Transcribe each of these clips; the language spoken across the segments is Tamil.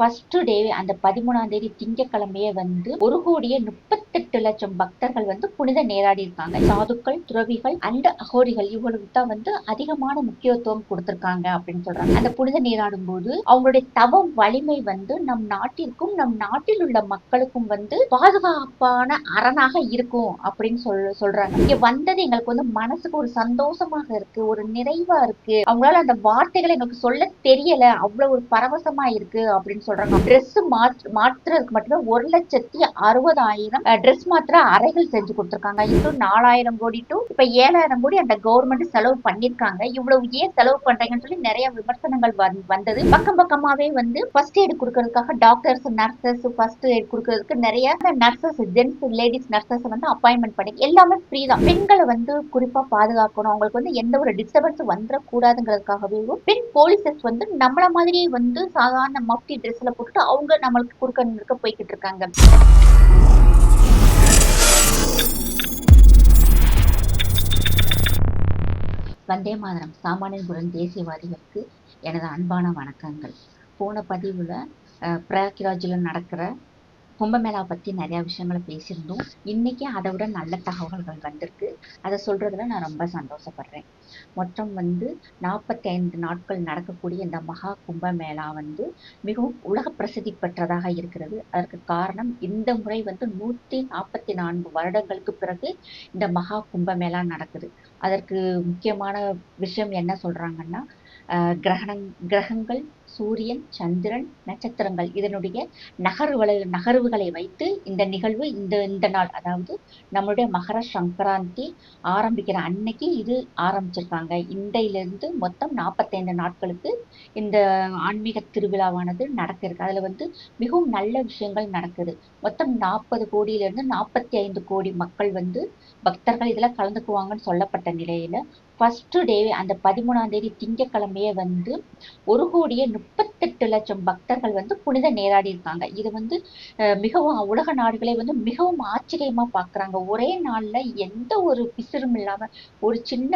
ஃபர்ஸ்ட் டே அந்த பதிமூணாம் தேதி திங்கக்கிழமையே வந்து ஒரு கோடியே முப்பத்தெட்டு லட்சம் பக்தர்கள் வந்து புனித நேராடி இருக்காங்க. சாதுக்கள் துறவிகள் அண்ட் அகோரிகள் இவங்களுக்கு தான் வந்து அதிகமான முக்கியத்துவம் கொடுத்திருக்காங்க அப்படின்னு சொல்றாங்க. அந்த புனித நீராடும் போது அவங்களுடைய தவம் வலிமை வந்து நம் நாட்டிற்கும் நம் நாட்டில் உள்ள மக்களுக்கும் வந்து பாதுகாப்பான அரணாக இருக்கும் அப்படின்னு சொல் சொல்றாங்க. இங்க வந்தது எங்களுக்கு வந்து மனசுக்கு ஒரு சந்தோஷமாக இருக்கு ஒரு நிறைவா இருக்கு. அவங்களால அந்த வார்த்தைகளை எங்களுக்கு சொல்ல தெரியல அவ்வளவு ஒரு பரவசமா இருக்கு அப்படின்னு சொல்றாங்க. ட்ரெஸ் மாத்துறதுக்கு மட்டுமே ஒரு லட்சத்தி அறுபதாயிரம் ட்ரெஸ் மாத்திர அறைகள் செஞ்சு கொடுத்துருக்காங்க. இன்னும் நாலாயிரம் கோடி டு இப்ப ஏழாயிரம் கோடி அந்த கவர்மெண்ட் செலவு பண்ணிருக்காங்க இவ்வளவு ஏன் செலவு பண்றீங்கன்னு சொல்லி நிறைய விமர்சனங்கள் வந்- வந்தது. பக்கம் பக்கமாவே வந்து ஃபர்ஸ்ட் எய்ட் கொடுக்கறதுக்காக டாக்டர்ஸ் நர்சஸ் ஃபர்ஸ்ட் எய்ட் கொடுக்கறதுக்கு நிறைய நர்சஸ் ஜென்ஸ் லேடிஸ் நர்சஸ் வந்து அப்பாயின்மெண்ட் பண்ணி எல்லாமே ஃப்ரீ தான். பெண்களை வந்து குறிப்பா பாதுகாக்கணும். அவங்களுக்கு வந்து எந்த ஒரு டிஸ்டர்பன்ஸ் வந்துடக்கூடாதுங்கிறதுக்காகவே பெண் போலீசஸ் வந்து நம்மள மாதிரி வந்து சாதாரண மஃப்டி ட்ரெஸ்ல போட்டுட்டு அவங்க நம்மளுக்கு குறுக்க நிற்க போய்கிட்டு இருக்காங்க. வந்தே மாதரம். சாமானியபுரம் தேசியவாதிகளுக்கு எனது அன்பான வணக்கங்கள். போன பதிவில் பிரயாக்ராஜில் நடக்கிற கும்பமேளா பற்றி நிறையா விஷயங்களை பேசியிருந்தோம். இன்னைக்கு அதை விட நல்ல தகவல்கள் வந்திருக்கு. அதை சொல்றதுல நான் ரொம்ப சந்தோஷப்படுறேன். மொத்தம் வந்து நாற்பத்தி ஐந்து நாட்கள் நடக்கக்கூடிய இந்த மகா கும்பமேளா வந்து மிகவும் உலக பிரசித்தி பெற்றதாக இருக்கிறது. அதற்கு காரணம் இந்த முறை வந்து நூற்றி நாற்பத்தி நான்கு வருடங்களுக்கு பிறகு இந்த மகா கும்பமேளா நடக்குது. அதற்கு முக்கியமான விஷயம் என்ன சொல்றாங்கன்னா அஹ் கிரகணங் கிரகங்கள் சூரியன் சந்திரன் நட்சத்திரங்கள். இதனுடைய நகர்வுகளை நகர்வுகளை வைத்து இந்த நிகழ்வு இந்த இந்த நாள் அதாவது நம்மளுடைய மகர சங்கராந்தி ஆரம்பிக்கிற அன்னைக்கு இது ஆரம்பிச்சிருக்காங்க. இன்றையிலிருந்து மொத்தம் நாற்பத்தைந்து நாட்களுக்கு இந்த ஆன்மீக திருவிழாவானது நடக்க இருக்கு அதுல வந்து மிகவும் நல்ல விஷயங்கள் நடக்குது. மொத்தம் நாற்பது கோடியிலிருந்து நாற்பத்தி ஐந்து கோடி மக்கள் வந்து பக்தர்கள் இதில் கலந்துக்குவாங்கன்னு சொல்லப்பட்ட நிலையில ஃபர்ஸ்ட் டே அந்த பதிமூணாம் தேதி திங்கக்கிழமையே வந்து ஒரு கோடியே முப்பத்தெட்டு லட்சம் பக்தர்கள் வந்து புனித நீராடி இருக்காங்க. இது வந்து அஹ், மிகவும் உலக நாடுகளே வந்து மிகவும் ஆச்சரியமா பாக்குறாங்க. ஒரே நாள்ல எந்த ஒரு பிசிறும் இல்லாம ஒரு சின்ன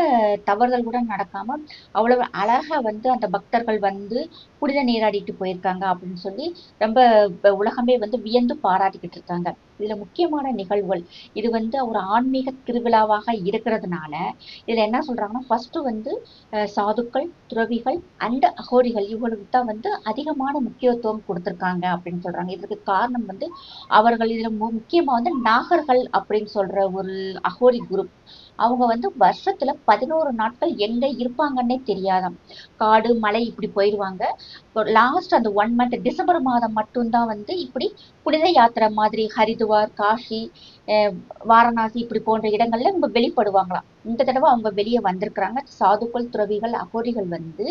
தவறுதல் கூட நடக்காம அவ்வளவு அழகா வந்து அந்த பக்தர்கள் வந்து புனித நீராடிட்டு போயிருக்காங்க அப்படின்னு சொல்லி ரொம்ப உலகமே வந்து வியந்து பாராட்டிக்கிட்டு இருக்காங்க. இதுல முக்கியமான நிகழ்வுகள். இது வந்து ஒரு ஆன்மீக திருவிழாவாக இருக்கிறதுனால இதுல என்ன சொல்றாங்கன்னா ஃபர்ஸ்ட் வந்து சாதுக்கள் துறவிகள் அண்ட் அகோரிகள் இவங்களுக்கு தான் வந்து அதிகமான முக்கியத்துவம் கொடுத்திருக்காங்க அப்படின்னு சொல்றாங்க. இதுக்கு காரணம் வந்து அவர்கள் இதுல முக்கியமா வந்து நாகர்கள் அப்படின்னு சொல்ற ஒரு அகோரி குரூப் அவங்க வந்து வருஷத்துல பதினோரு நாட்கள் எங்க இருப்பாங்கன்னே தெரியாதாம். காடு மலை இப்படி போயிடுவாங்க லாஸ்ட் அந்த ஒன் மந்த் டிசம்பர் மாதம் மட்டும்தான் வந்து இப்படி புனித யாத்திரை மாதிரி ஹரிதுவார் காஷி அஹ் வாரணாசி இப்படி போன்ற இடங்கள்ல இவங்க வெளிப்படுவாங்களாம். இந்த தடவை அவங்க வெளியே வந்திருக்கிறாங்க. சாதுக்கள் துறவிகள் அகோரிகள் வந்து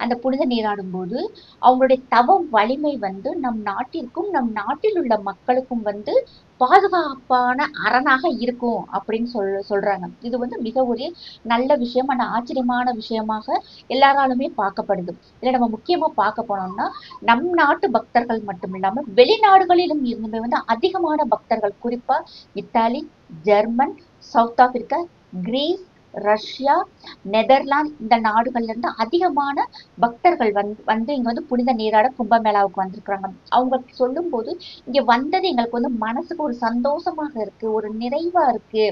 அந்த புனித நீராடும் போது அவங்களுடைய தவம் வலிமை வந்து நம் நாட்டிற்கும் நம் நாட்டில் உள்ள மக்களுக்கும் வந்து பாதுகாப்பான அரணாக இருக்கும் அப்படின்னு சொல் சொல்றாங்க. இது வந்து மிக ஒரு நல்ல விஷயம் ஆனால் ஆச்சரியமான விஷயமாக எல்லாராலுமே பார்க்கப்படுது. இதுல நம்ம முக்கியமா பார்க்க போனோம்னா நம் நாட்டு பக்தர்கள் மட்டும் இல்லாமல் வெளிநாடுகளிலும் இருந்துமே வந்து அதிகமான பக்தர்கள் குறிப்பா Italy German South Africa Greece Russia Netherlands இந்த நாடுகள்ல இருந்து அதிகமான பக்தர்கள் வந்து வந்து இங்க வந்து புனித நீராட கும்பமேளாவுக்கு வந்திருக்கிறாங்க. அவங்க சொல்லும்போது இங்க வந்தது எங்களுக்கு வந்து மனசுக்கு ஒரு சந்தோஷமாக இருக்கு ஒரு நிறைவா இருக்கு.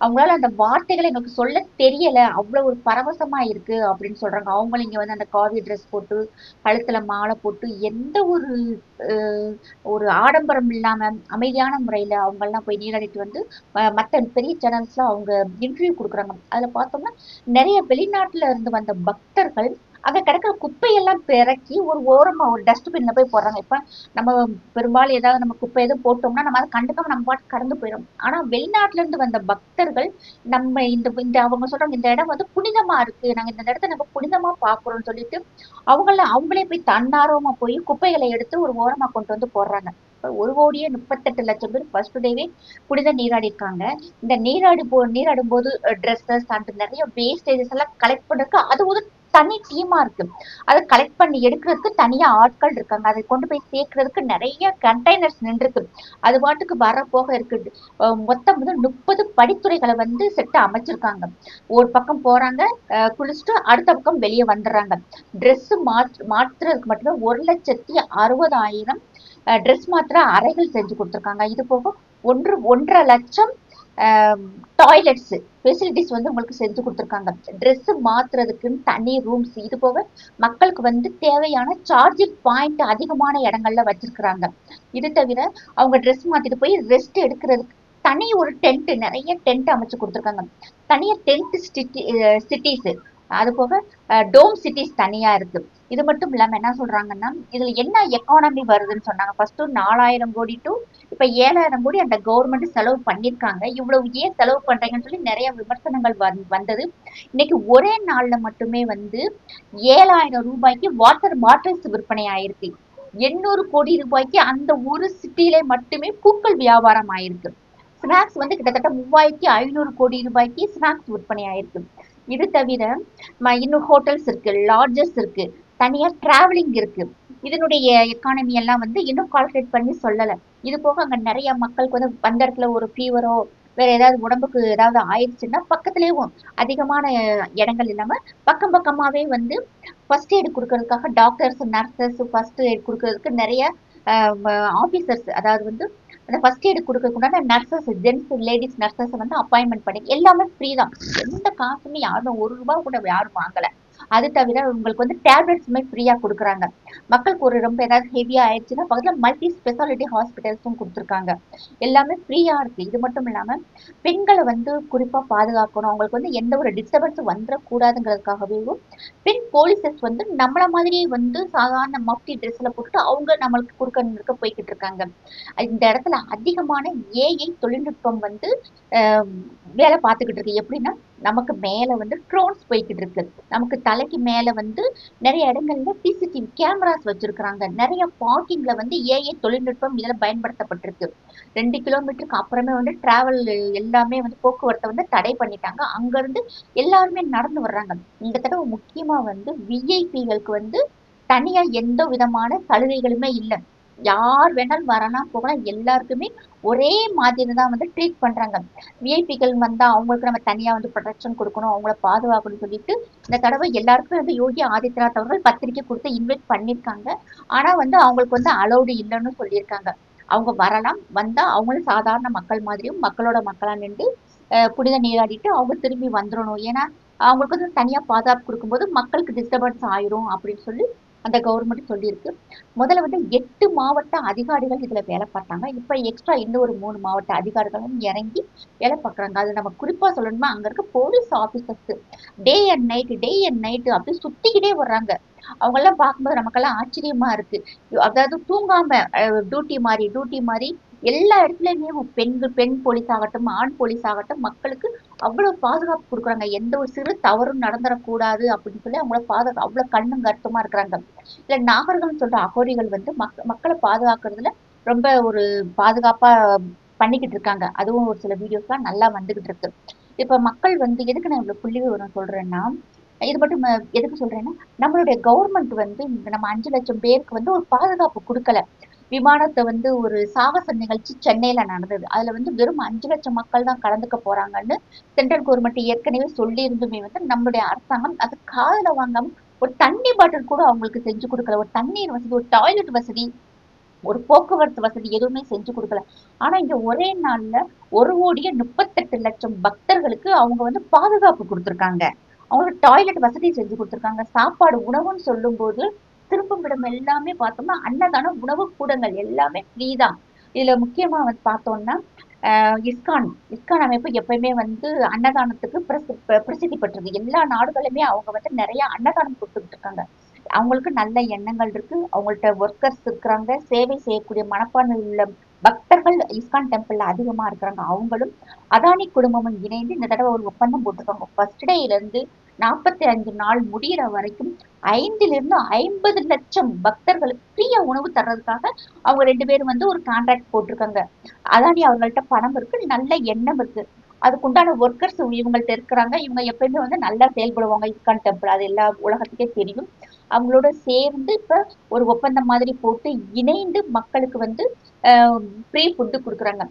அவங்களால அந்த வார்த்தைகளை எங்களுக்கு சொல்ல தெரியல அவ்வளவு ஒரு பரவசமா இருக்கு அப்படின்னு சொல்றாங்க. அவங்களும் இங்க வந்து அந்த காவி ட்ரெஸ் போட்டு கழுத்துல மாலை போட்டு எந்த ஒரு ஒரு ஆடம்பரம் இல்லாம அமைதியான முறையில அவங்க எல்லாம் போய் நீராடிட்டு வந்து மற்ற மத்த பெரிய சேனல்ஸ்ல அவங்க இன்டர்வியூ கொடுக்குறாங்க. அதுல பார்த்தோம்னா நிறைய வெளிநாட்டுல இருந்து வந்த பக்தர்கள் அங்கே கிடக்கிற குப்பையெல்லாம் பிறக்கி ஒரு ஓரமா ஒரு டஸ்ட்பின்ல போய் போடுறாங்க. இப்போ நம்ம பெரும்பாலும் ஏதாவது நம்ம குப்பை எதுவும் போட்டோம்னா நம்ம அதை கண்டுக்காம நம்ம பாட்டு கடந்து போயிடும். ஆனா வெளிநாட்டுல இருந்து வந்த பக்தர்கள் நம்ம இந்த இந்த அவங்க சொல்கிறாங்க இந்த இடம் வந்து புனிதமா இருக்கு. நாங்க இந்த இடத்த நம்ம புனிதமா பாக்குறோம்னு சொல்லிட்டு அவங்கள அவங்களே போய் தன்னார்வமா போய் குப்பைகளை எடுத்து ஒரு ஓரமா கொண்டு வந்து போடுறாங்க. ஒரு கோடியே முப்பத்தெட்டு லட்சம் பேர் ஃபர்ஸ்ட் டேவே புனித நீராடி இருக்காங்க. இந்த நீராடி போ நீராடும் போது ட்ரெஸ்ஸஸ் அண்ட் நிறைய வேஸ்டேஜஸ் எல்லாம் கலெக்ட் பண்றதுக்கு அது ஒரு தனி டீமா இருக்கு. அதை கலெக்ட் பண்ணி எடுக்கிறதுக்கு தனியா ஆட்கள் இருக்காங்க. அதை கொண்டு போய் சேர்க்கறதுக்கு நிறைய கண்டெய்னர்ஸ் நின்றுருக்கு. அது பாட்டுக்கு வர போக இருக்குது மொத்தம் வந்து முப்பது படித்துறைகளை வந்து செட்டு அமைச்சிருக்காங்க. ஒரு பக்கம் போறாங்க அஹ் குளிச்சுட்டு அடுத்த பக்கம் வெளியே வந்துடுறாங்க. ட்ரெஸ் மாற்று மாற்றுறதுக்கு மட்டுமே ஒரு லட்சத்தி அறுபதாயிரம் ட்ரெஸ் மாத்திர அறைகள் செஞ்சு கொடுத்துருக்காங்க. இது போக ஒன்று ஒன்றரை லட்சம் டாய்லெட்ஸ் ஃபெசிலிட்டிஸ் வந்து உங்களுக்கு செஞ்சு கொடுத்துருக்காங்க. ட்ரெஸ்ஸு மாத்துறதுக்குன்னு தனி ரூம்ஸ் இது போக மக்களுக்கு வந்து தேவையான சார்ஜிங் பாயிண்ட் அதிகமான இடங்கள்ல வச்சிருக்கிறாங்க. இது தவிர அவங்க ட்ரெஸ் மாத்திட்டு போய் ரெஸ்ட் எடுக்கிறதுக்கு தனி ஒரு டென்ட் நிறைய டென்ட் அமைச்சு கொடுத்துருக்காங்க. தனியா டென்ட் சிட்டிஸ் அது போக டோம் சிட்டிஸ் தனியா இருக்கு. இது மட்டும் இல்லாம என்ன சொல்றாங்கன்னா இதுல என்ன எக்கானமி வருதுன்னு சொன்னாங்க. ஃபர்ஸ்ட் நாலாயிரம் கோடி டு இப்ப ஏழாயிரம் கோடி அந்த கவர்மெண்ட் செலவு பண்ணிருக்காங்க இவ்வளவு ஏன் செலவு பண்றீங்கன்னு சொல்லி நிறைய விமர்சனங்கள் வந்- வந்தது. இன்னைக்கு ஒரே நாள்ல மட்டுமே வந்து ஏழாயிரம் ரூபாய்க்கு வாட்டர் பாட்டில்ஸ் விற்பனை ஆயிருக்கு. எண்ணூறு கோடி ரூபாய்க்கு அந்த ஒரு சிட்டியிலே மட்டுமே பூக்கள் வியாபாரம் ஆயிருக்கு. ஸ்நாக்ஸ் வந்து கிட்டத்தட்ட மூவாயிரத்தி ஐநூறு கோடி ரூபாய்க்கு ஸ்நாக்ஸ் விற்பனை ஆயிருக்கு. இது தவிர ம- இன்னும் ஹோட்டல்ஸ் இருக்குது லாட்ஜஸ் இருக்குது தனியாக ட்ராவலிங் இருக்குது இதனுடைய எக்கானமி எல்லாம் வந்து இன்னும் கால்குலேட் பண்ணி சொல்லலை. இது போக அங்கே நிறைய மக்களுக்கு வந்து அந்த இடத்துல ஒரு ஃபீவரோ வேற ஏதாவது உடம்புக்கு ஏதாவது ஆயிடுச்சுன்னா பக்கத்துலேயும் அதிகமான இடங்கள் இல்லாமல் பக்கம் பக்கமாகவே வந்து ஃபர்ஸ்ட் எய்ட் கொடுக்கறதுக்காக டாக்டர்ஸ் நர்சஸ் ஃபர்ஸ்ட் எய்ட் கொடுக்கறதுக்கு நிறைய ஆஃபீஸர்ஸ் அதாவது வந்து அந்த ஃபர்ஸ்ட் எய்ட் கொடுக்கறதுக்கு நர்சஸ் ஜென்ஸ் லேடிஸ் நர்சஸ் வந்து அப்பாயின்மெண்ட் பண்ணி எல்லாமே ஃப்ரீ தான். எந்த காசுமே யாரும் ஒரு ரூபா கூட யாரும் வாங்கலை. அது தவிர உங்களுக்கு வந்து டேப்லெட்ஸுமே ஃப்ரீயா கொடுக்குறாங்க. மக்களுக்கு ஒரு ரொம்ப ஏதாவது ஹெவியா ஆயிடுச்சுன்னா பக்கத்துல மல்டி ஸ்பெஷாலிட்டி ஹாஸ்பிட்டல்ஸும் கொடுத்துருக்காங்க. எல்லாமே ஃப்ரீயா இருக்கு. இது மட்டும் இல்லாம பெண்களை வந்து குறிப்பா பாதுகாக்கணும். அவங்களுக்கு வந்து எந்த ஒரு டிஸ்டர்பன்ஸும் வந்துடக்கூடாதுங்கிறதுக்காகவே பெண் போலீசஸ் வந்து நம்மள மாதிரியே வந்து சாதாரண மஃப்டி ட்ரெஸ்ல போட்டுட்டு அவங்க நம்மளுக்கு குறுக்க போய்கிட்டு இருக்காங்க. இந்த இடத்துல அதிகமான ஏஐ தொழில்நுட்பம் வந்து ஆஹ், வேலை பார்த்துக்கிட்டு இருக்கு. எப்படின்னா நமக்கு மேல வந்து ட்ரோன்ஸ் போய்கிட்டு இருக்கு. நமக்கு தலைக்கு மேல வந்து நிறைய இடங்கள்ல சிசிடிவி கேமராஸ் வச்சிருக்கிறாங்க. நிறைய பார்க்கிங்ல வந்து ஏஐ தொழில்நுட்பம் இதுல பயன்படுத்தப்பட்டிருக்கு. ரெண்டு கிலோமீட்டருக்கு அப்புறமே வந்து டிராவல் எல்லாமே வந்து போக்குவரத்தை வந்து தடை பண்ணிட்டாங்க. அங்க இருந்து எல்லாருமே நடந்து வர்றாங்க. இந்த தடவை முக்கியமா வந்து விஐபிகளுக்கு வந்து தனியா எந்த விதமான சலுகைகளுமே இல்லை. யார் வேணாலும் வரலாம் போகலாம். எல்லாருக்குமே ஒரே மாதிரி தான் வந்து ட்ரீட் பண்றாங்க. விஐபிகள் வந்தா அவங்களுக்கு நம்ம தனியா வந்து ப்ரொடெக்ஷன் கொடுக்கணும். அவங்கள பாதுகாக்கணும்னு சொல்லிட்டு இந்த தடவை எல்லாருக்குமே வந்து யோகி ஆதித்யநாத் அவர்கள் பத்திரிக்கை கொடுத்து இன்வைட் பண்ணியிருக்காங்க. ஆனா வந்து அவங்களுக்கு வந்து அலௌடு இல்லைன்னு சொல்லியிருக்காங்க. அவங்க வரலாம். வந்தா அவங்களும் சாதாரண மக்கள் மாதிரியும் மக்களோட மக்களா நின்று புனித நீராடிட்டு அவங்க திரும்பி வந்துடணும். ஏன்னா அவங்களுக்கு வந்து தனியா பாதுகாப்பு கொடுக்கும்போது மக்களுக்கு டிஸ்டர்பன்ஸ் ஆயிரும் அப்படின்னு சொல்லி அந்த கவர்மெண்ட் சொல்லியிருக்கு. முதல்ல வந்து எட்டு மாவட்ட அதிகாரிகள் இதுல வேலை பார்த்தாங்க. இப்போ எக்ஸ்ட்ரா இன்னும் ஒரு மூணு மாவட்ட அதிகாரிகளும் இறங்கி வேலை பார்க்கறாங்க. அது நம்ம குறிப்பா சொல்லணுமா அங்க இருக்க police officers day and night day and night அப்படியே சுத்திக்கிட்டே வர்றாங்க. அவங்கெல்லாம் பார்க்கும்போது நமக்கெல்லாம் ஆச்சரியமா இருக்கு. அதாவது தூங்காம டியூட்டி மாதிரி டியூட்டி மாதிரி எல்லா இடத்துலயுமே பெண்கள் பெண் போலீஸ் ஆகட்டும் ஆண் போலீஸ் ஆகட்டும் மக்களுக்கு அவ்வளவு பாதுகாப்பு கொடுக்குறாங்க. எந்த ஒரு சிறு தவறும் நடந்துடக்கூடாது அப்படின்னு சொல்லி அவங்கள பாதுகா அவ்வளவு கண்ணும் கருத்துமா இருக்கிறாங்க. இல்ல நாகர்கள் சொல்ற அகோரிகள் வந்து மக் மக்களை பாதுகாக்கிறதுல ரொம்ப ஒரு பாதுகாப்பா பண்ணிக்கிட்டு இருக்காங்க. அதுவும் ஒரு சில வீடியோஸ்லாம் நல்லா வந்துகிட்டு இருக்கு. இப்ப மக்கள் வந்து எதுக்கு நான் இவ்வளவு புள்ளி விவரம் சொல்றேன்னா இது மட்டும் எதுக்கு சொல்றேன்னா நம்மளுடைய கவர்மெண்ட் வந்து நம்ம அஞ்சு லட்சம் பேருக்கு வந்து ஒரு பாதுகாப்பு கொடுக்கல. விமானத்தை வந்து ஒரு சாகச நிகழ்ச்சி சென்னையில நடந்தது. அதுல வந்து வெறும் அஞ்சு லட்சம் மக்கள் தான் கலந்துக்க போறாங்கன்னு சென்ட்ரல் கவர்மெண்ட் ஏற்கனவே சொல்லி இருந்துமே வந்து நம்மளுடைய அரசாங்கம் அது காதில் வாங்காம ஒரு தண்ணி பாட்டில் கூட அவங்களுக்கு செஞ்சு கொடுக்கல. ஒரு தண்ணீர் வசதி ஒரு டாய்லெட் வசதி ஒரு போக்குவரத்து வசதி எதுவுமே செஞ்சு கொடுக்கல. ஆனா இங்க ஒரே நாள்ல ஒரு கோடியே முப்பத்தெட்டு லட்சம் பக்தர்களுக்கு அவங்க வந்து பாதுகாப்பு கொடுத்துருக்காங்க. அவங்களுக்கு டாய்லெட் வசதி செஞ்சு கொடுத்துருக்காங்க. சாப்பாடு உணவுன்னு சொல்லும்போது திரும்பும் இடம் எல்லாமே பார்த்தோம்னா அன்னதானம் உணவு கூடங்கள் எல்லாமே ஃப்ரீ தான். இதுல முக்கியமா வந்து பார்த்தோம்னா இஸ்கான் இஸ்கான் அமைப்பு எப்பயுமே வந்து அன்னதானத்துக்கு பிரசி பிரசித்தி பெற்றது. எல்லா நாடுகளுமே அவங்க வந்து நிறைய அன்னதானம் கொடுத்துக்கிட்டு இருக்காங்க. அவங்களுக்கு நல்ல எண்ணங்கள் இருக்கு. அவங்கள்ட்ட ஒர்க்கர்ஸ் இருக்கிறாங்க. சேவை செய்யக்கூடிய மனப்பான்மை உள்ள பக்தர்கள் இஸ்கான் டெம்பிள்ல அதிகமா இருக்கிறாங்க. அவங்களும் அதானி குடும்பமும் இணைந்து இந்த தடவை ஒரு ஒப்பந்தம் போட்டிருக்காங்க. ஃபர்ஸ்ட் டேல இருந்து நாற்பத்தி அஞ்சு நாள் முடியிற வரைக்கும் ஐந்திலிருந்து ஐம்பது லட்சம் பக்தர்களுக்கு ஃப்ரீயா உணவு தர்றதுக்காக அவங்க ரெண்டு பேரும் வந்து ஒரு கான்ட்ராக்ட் போட்டிருக்காங்க. அதானி அவங்கள்ட்ட பணம் இருக்கு நல்ல எண்ணம் இருக்கு. அதுக்குண்டான ஒர்க்கர்ஸ் இவங்கள்ட்ட இருக்கிறாங்க. இவங்க எப்பயுமே வந்து நல்லா செயல்படுவாங்க. இஸ்கான் டெம்பிள் அது எல்லா உலகத்துக்கே தெரியும். அவங்களோட சேர்ந்து இப்ப ஒரு ஒப்பந்தம் மாதிரி போட்டு இணைந்து மக்களுக்கு வந்து ஃப்ரீ ஃபுட்டு கொடுக்குறாங்க.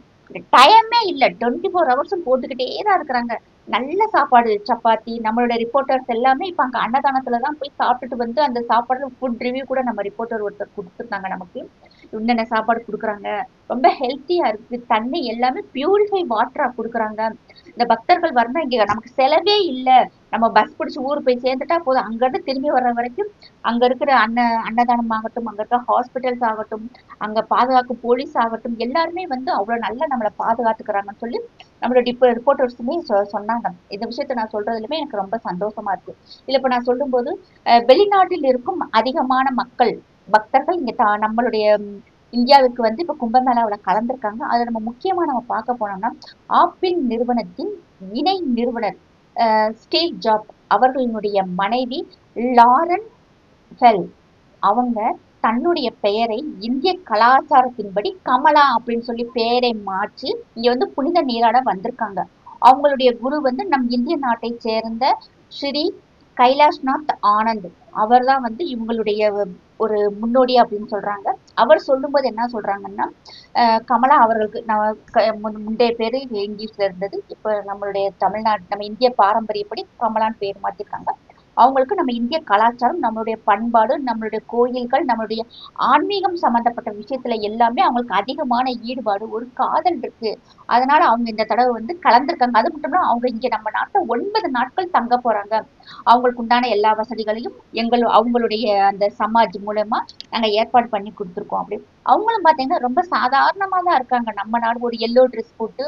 டைமே இல்லை. டுவெண்ட்டி ஃபோர் ஹவர்ஸும் போட்டுக்கிட்டே தான் இருக்கிறாங்க. நல்ல சாப்பாடு சப்பாத்தி நம்மளோட ரிப்போர்ட்டர்ஸ் எல்லாமே இப்போ அங்கே அன்னதானத்துல தான் போய் சாப்பிட்டுட்டு வந்து அந்த சாப்பாடு ஃபுட் ரிவ்யூ கூட நம்ம ரிப்போர்ட்டர் ஒருத்தர் கொடுத்துருந்தாங்க நமக்கு. என்னென்ன சாப்பாடு கொடுக்குறாங்க? ரொம்ப ஹெல்த்தியா இருக்கு. தண்ணி எல்லாமே பியூரிஃபை வாட்டரா கொடுக்குறாங்க. இந்த பக்தர்கள் வரணும் இங்க நமக்கு செலவே இல்லை. நம்ம பஸ் பிடிச்சி ஊர் போய் சேர்ந்துட்டா போதும். அங்கேருந்து திரும்பி வர்ற வரைக்கும் அங்க இருக்கிற அன்ன அன்னதானம் ஆகட்டும் அங்கே இருக்கிற ஹாஸ்பிட்டல்ஸ் ஆகட்டும் அங்க பாதுகாக்கும் போலீஸ் ஆகட்டும் எல்லாருமே வந்து அவ்வளவு நல்லா நம்மளை பாதுகாத்துக்கிறாங்கன்னு சொல்லி நம்மளோட இப்போ ரிப்போர்ட்டர்ஸுமே சொன்னாங்க. இந்த விஷயத்த நான் சொல்றதுலுமே எனக்கு ரொம்ப சந்தோஷமா இருக்கு. இல்லை இப்போ நான் சொல்லும்போது வெளிநாட்டில் இருக்கும் அதிகமான மக்கள் பக்தர்கள் இங்கே தா நம்மளுடைய இந்தியாவுக்கு வந்து இப்போ கும்பமேளாவில் கலந்துருக்காங்க. அதை நம்ம முக்கியமாக நம்ம பார்க்க போனோம்னா ஆப்பிள் நிறுவனத்தின் இணை நிறுவனர் ஸ்டீவ் ஜாப் அவர்களினுடைய மனைவி லாரன் ஃபெல். அவங்க தன்னுடைய பெயரை இந்திய கலாச்சாரத்தின்படி கமலா அப்படின்னு சொல்லி பெயரை மாற்றி இங்க வந்து புனித நீராட வந்திருக்காங்க. அவங்களுடைய குரு வந்து நம் இந்திய நாட்டை சேர்ந்த ஸ்ரீ கைலாஷ்நாத் ஆனந்த். அவர் தான் வந்து இவங்களுடைய ஒரு முன்னோடி அப்படின்னு சொல்றாங்க. அவர் சொல்லும்போது என்ன சொல்றாங்கன்னா கமலா அவர்களுக்கு நம்ம முந்தைய பேரு இங்கிலீஷ்ல இருந்தது. இப்ப நம்மளுடைய தமிழ்நாடு நம்ம இந்திய பாரம்பரியப்படி கமலான்னு பேர் மாத்திருக்காங்க. அவங்களுக்கு நம்ம இந்திய கலாச்சாரம் நம்மளுடைய பண்பாடு நம்மளுடைய கோயில்கள் நம்மளுடைய ஆன்மீகம் சம்பந்தப்பட்ட விஷயத்துல எல்லாமே அவங்களுக்கு அதிகமான ஈடுபாடு ஒரு காதல் இருக்கு. அதனால அவங்க இந்த தடவை வந்து கலந்துருக்காங்க. அது மட்டும் இல்லாம அவங்க இங்க நம்ம நாட்டை ஒன்பது நாட்கள் தங்க போறாங்க. அவங்களுக்கு உண்டான எல்லா வசதிகளையும் எங்கள் அவங்களுடைய அந்த சமாஜ் மூலமா நாங்க ஏற்பாடு பண்ணி கொடுத்துருக்கோம். அப்படி அவங்களும் பாத்தீங்கன்னா ரொம்ப சாதாரணமா தான் இருக்காங்க. நம்ம நாடு ஒரு எல்லோ ட்ரெஸ் போட்டு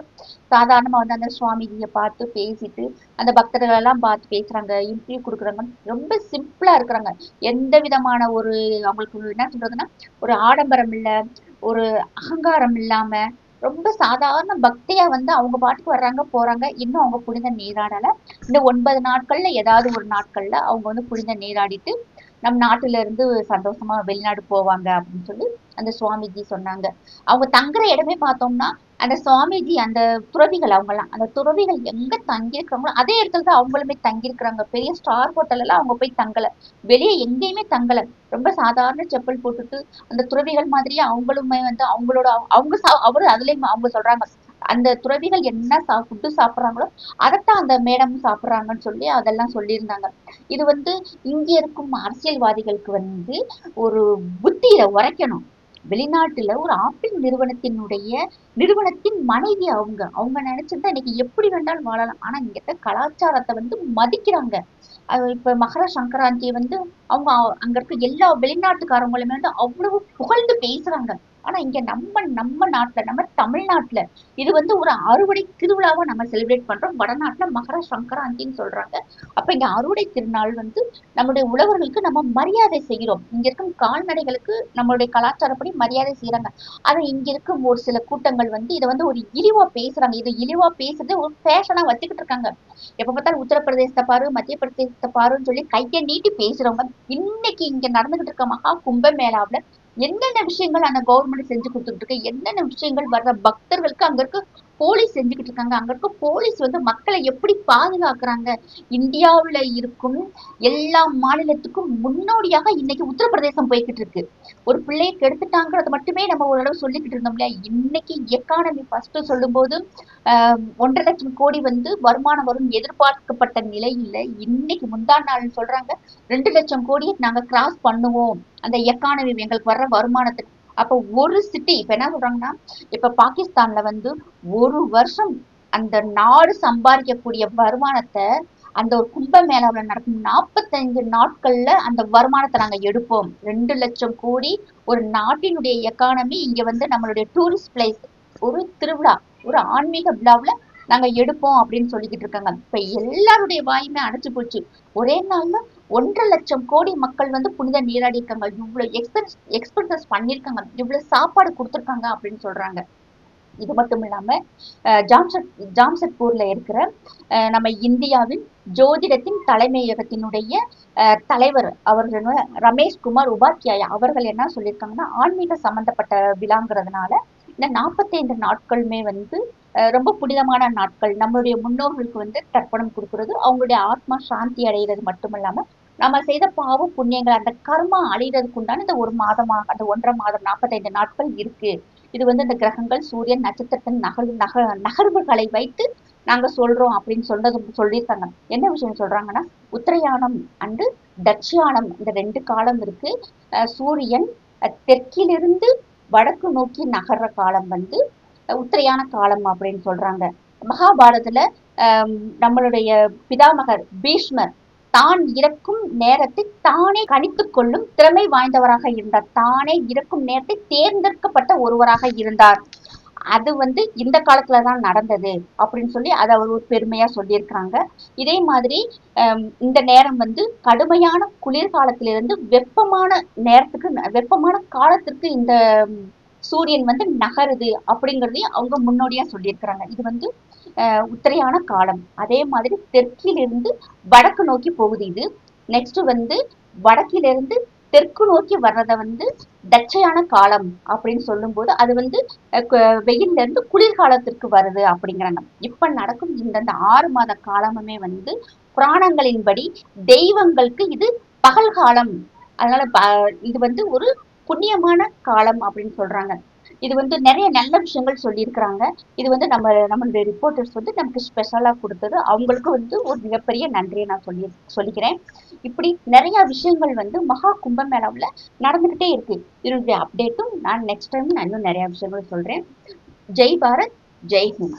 சாதாரணமா வந்து அந்த சுவாமிஜியை பார்த்து பேசிட்டு அந்த பக்தர்கள் எல்லாம் பார்த்து பேசுறாங்க இன்டர்வியூ கொடுக்குறாங்க. ரொம்ப சிம்பிளா இருக்கிறாங்க. எந்த விதமான ஒரு அவங்களுக்கு என்ன சொல்றதுன்னா ஒரு ஆடம்பரம் இல்ல ஒரு அகங்காரம் இல்லாம ரொம்ப சாதாரண பக்தியா வந்து அவங்க பாட்டுக்கு வர்றாங்க போறாங்க. இன்னும் அவங்க புனித நீராடல. இந்த ஒன்பது நாட்கள்ல ஏதாவது ஒரு நாட்கள்ல அவங்க வந்து புனித நீராடிட்டு நம் நாட்டுல இருந்து சந்தோஷமா வெளிநாடு போவாங்க அப்படின்னு சொல்லி அந்த சுவாமிஜி சொன்னாங்க. அவங்க தங்குற இடமே பார்த்தோம்னா அந்த சுவாமிஜி அந்த துறவிகள் அவங்கெல்லாம் அந்த துறவிகள் எங்க தங்கியிருக்கிறாங்களோ அதே இடத்துல தான் அவங்களுமே தங்கியிருக்கிறாங்க. பெரிய ஸ்டார் ஹோட்டல்லாம் அவங்க போய் தங்கல. வெளியே எங்கேயுமே தங்கல. ரொம்ப சாதாரண செப்பல் போட்டுட்டு அந்த துறவிகள் மாதிரியே அவங்களுமே வந்து அவங்களோட அவங்க சா அவரு அதுலயும் அவங்க சொல்றாங்க அந்த துறவிகள் என்ன சா ஃபுட்டு சாப்பிட்றாங்களோ அதைத்தான் அந்த மேடம் சாப்பிட்றாங்கன்னு சொல்லி அதெல்லாம் சொல்லியிருந்தாங்க. இது வந்து இங்கே இருக்கும் அரசியல்வாதிகளுக்கு வந்து ஒரு புத்தியில உரைக்கணும். வெளிநாட்டுல ஒரு ஆப்பிள் நிறுவனத்தினுடைய நிறுவனத்தின் மனைவி அவங்க. அவங்க நினைச்சிருந்தா இன்னைக்கு எப்படி வேண்டாலும் வாழலாம். ஆனா இங்கிட்ட கலாச்சாரத்தை வந்து மதிக்கிறாங்க. இப்ப மகர சங்கராந்தியை வந்து அவங்க அங்க இருக்க எல்லா வெளிநாட்டுக்காரங்களுமே வந்து அவ்வளவு புகழ்ந்து பேசுறாங்க. ஆனா இங்க நம்ம நம்ம நாட்டுல நம்ம தமிழ்நாட்டுல இது வந்து ஒரு அறுவடை திருவிழாவா நம்ம செலிப்ரேட் பண்றோம். வடநாட்டுல மகர சங்கராந்தின்னு சொல்றாங்க. அப்ப இங்க அறுவடை திருநாள் வந்து நம்முடைய உழவர்களுக்கு நம்ம மரியாதை செய்கிறோம். இங்க இருக்கும் கால்நடைகளுக்கு நம்மளுடைய கலாச்சாரப்படி மரியாதை செய்யறாங்க ஆனா இங்க இருக்கும் ஒரு சில கூட்டங்கள் வந்து இதை வந்து ஒரு இழிவா பேசுறாங்க. இது இழிவா பேசுறது ஒரு ஃபேஷனா வச்சுக்கிட்டு இருக்காங்க. எப்ப பார்த்தாலும் உத்தரப்பிரதேசத்தை பாரு மத்திய பிரதேசத்தை பாருன்னு சொல்லி கையை நீட்டி பேசுறவங்க இன்னைக்கு இங்க நடந்துகிட்டு இருக்க மகா கும்பமேளாவுல என்னென்ன விஷயங்கள் அந்த கவர்மெண்ட் செஞ்சு கொடுத்துட்டு இருக்கு? என்னென்ன விஷயங்கள் வர்ற பக்தர்களுக்கு அங்க இருக்க? போலீஸ் செஞ்சுக்கிட்டு இருக்காங்க. அங்க இருக்க போலீஸ் வந்து மக்களை எப்படி பாதுகாக்கிறாங்க? இந்தியாவுல இருக்கும் எல்லா மாநிலத்துக்கும் முன்னோடியாக இன்னைக்கு உத்தரப்பிரதேசம் போய்கிட்டு இருக்கு. ஒரு பிள்ளையை கெடுத்துட்டாங்கிறது மட்டுமே நம்ம ஓரளவு சொல்லிக்கிட்டு இருந்தோம் இல்லையா? இன்னைக்கு எக்கானமி ஃபர்ஸ்ட் சொல்லும் போது ஒன்றரை லட்சம் கோடி வந்து வருமானம் வரும் எதிர்பார்க்கப்பட்ட நிலையில இன்னைக்கு முந்தா நாள் சொல்றாங்க. ரெண்டு லட்சம் கோடியை நாங்க கிராஸ் பண்ணுவோம். அந்த எக்கானமி எங்களுக்கு வர்ற வருமானத்துக்கு அப்ப ஒரு சிட்டி இப்ப என்ன சொல்றாங்கன்னா இப்ப பாகிஸ்தான்ல வந்து ஒரு வருஷம் அந்த நாடு சம்பாதிக்கக்கூடிய வருமானத்தை அந்த ஒரு கும்ப மேலாவில் நடக்கும் நாற்பத்தைந்து நாட்கள்ல அந்த வருமானத்தை நாங்கள் எடுப்போம். ரெண்டு லட்சம் கோடி ஒரு நாட்டினுடைய எக்கானமி இங்க வந்து நம்மளுடைய டூரிஸ்ட் பிளேஸ் ஒரு திருவிழா ஒரு ஆன்மீக விழாவில் நாங்கள் எடுப்போம் அப்படின்னு சொல்லிக்கிட்டு இருக்காங்க. இப்போ எல்லாருடைய வாயுமே அடைச்சு போச்சு. ஒரே நாள்ல ஒன்றரை லட்சம் கோடி மக்கள் வந்து புனித நீராடி இருக்காங்க இவ்வளவு எக்ஸ்பென்ஸ் எக்ஸ்பென்சஸ் பண்ணிருக்காங்க இவ்வளவு சாப்பாடு கொடுத்துருக்காங்க அப்படின்னு சொல்றாங்க. இது மட்டும் இல்லாம ஜாம்சட் ஜாம்சட்பூர்ல இருக்கிற நம்ம இந்தியாவின் ஜோதிடத்தின் தலைமையகத்தினுடைய தலைவர் அவர்கள் ரமேஷ் குமார் உபாத்யாயா அவர்கள் என்ன சொல்லியிருக்காங்கன்னா ஆன்மீக சம்பந்தப்பட்ட விழாங்கிறதுனால இந்த நாற்பத்தைந்து நாட்களுமே வந்து ரொம்ப புனிதமான நாட்கள். நம்மளுடைய முன்னோர்களுக்கு வந்து தர்ப்பணம் கொடுக்கறது. அவங்களுடைய ஆத்மா சாந்தி அடைகிறது மட்டும் இல்லாமல் நம்ம செய்த பாவ புண்ணியங்கள் அந்த கர்மா அழிகிறதுக்கு உண்டான இந்த ஒரு மாதமாக அந்த ஒன்றரை மாதம் நாற்பத்தைந்து நாட்கள் இருக்கு. இது வந்து இந்த கிரகங்கள் சூரியன் நட்சத்திரத்தின் நகர் நக நகர்வுகளை வைத்து நாங்க சொல்றோம் அப்படின்னு சொன்னது சொல்லியிருக்காங்க. என்ன விஷயம் சொல்றாங்கன்னா உத்தரயானம் அண்டு தட்சியானம் இந்த ரெண்டு காலம் இருக்கு. அஹ் சூரியன் தெற்கிலிருந்து வடக்கு நோக்கி நகர்ற காலம் வந்து உத்திரையான உத்தரையான காலம் அப்படின்னு சொல்றாங்க. மகாபாரதத்துல ஆஹ் நம்மளுடைய பிதாமகர் பீஷ்மர் தான் இறக்கும் நேரத்தை தானே கணித்துக் கொள்ளும் திறமை வாய்ந்தவராக இருந்தார். தானே இறக்கும் நேரத்தை தேர்ந்தெடுக்கப்பட்ட ஒருவராக இருந்தார். அது வந்து இந்த காலத்துல தான் நடந்தது அப்படின்னு சொல்லி அதை அவர் ஒரு பெருமையா சொல்லியிருக்கிறாங்க. இதே மாதிரி இந்த நேரம் வந்து கடுமையான குளிர்காலத்திலிருந்து வெப்பமான நேரத்துக்கு வெப்பமான காலத்திற்கு இந்த சூரியன் வந்து நகருது அப்படிங்கிறதையும் அவங்க முன்னோடியா சொல்லியிருக்கிறாங்க. இது வந்து உத்தரையான காலம். அதே மாதிரி தெற்கிலிருந்து வடக்கு நோக்கி போகுது இது. நெக்ஸ்ட் வந்து வடக்கிலிருந்து தெற்கு நோக்கி வர்றத வந்து தச்சையான காலம் அப்படின்னு சொல்லும்போது அது வந்து வெயில்ல இருந்து குளிர்காலத்திற்கு வருது அப்படிங்கிறாங்க. இப்ப நடக்கும் இந்த ஆறு மாத காலமுமே வந்து புராணங்களின்படி தெய்வங்களுக்கு இது பகல் காலம். அதனால இது வந்து ஒரு புண்ணியமான காலம் அப்படின்னு சொல்றாங்க. இது வந்து நிறைய நல்ல விஷயங்கள் சொல்லியிருக்கிறாங்க. இது வந்து நம்ம நம்மளுடைய ரிப்போர்ட்டர்ஸ் வந்து நமக்கு ஸ்பெஷலா கொடுத்தது. அவங்களுக்கு வந்து ஒரு மிகப்பெரிய நன்றியை நான் சொல்லி சொல்லிக்கிறேன். இப்படி நிறைய விஷயங்கள் வந்து மகா கும்பமேளாவில் நடந்துகிட்டே இருக்கு. இதனுடைய அப்டேட்டும் நான் நெக்ஸ்ட் டைம் நான் இன்னும் நிறைய விஷயங்கள் சொல்றேன். ஜெய் பாரத் ஜெய் ஹிமா